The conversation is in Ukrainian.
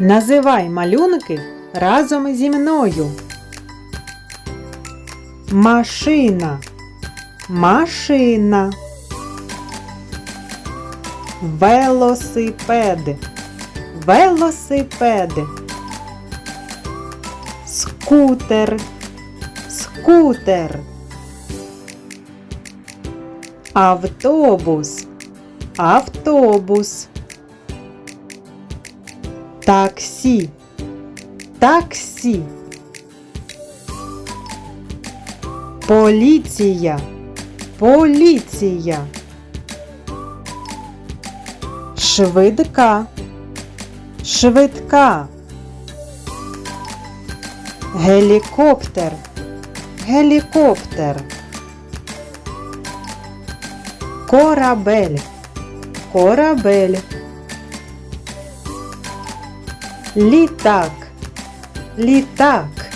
Називай малюнки разом зі мною. Машина. Машина. Велосипед. Велосипед. Скутер. Скутер. Автобус. Автобус. Таксі. Таксі. Поліція. Поліція. Швидка. Швидка. Гелікоптер. Гелікоптер. Корабель. Корабель. Літак. Літак.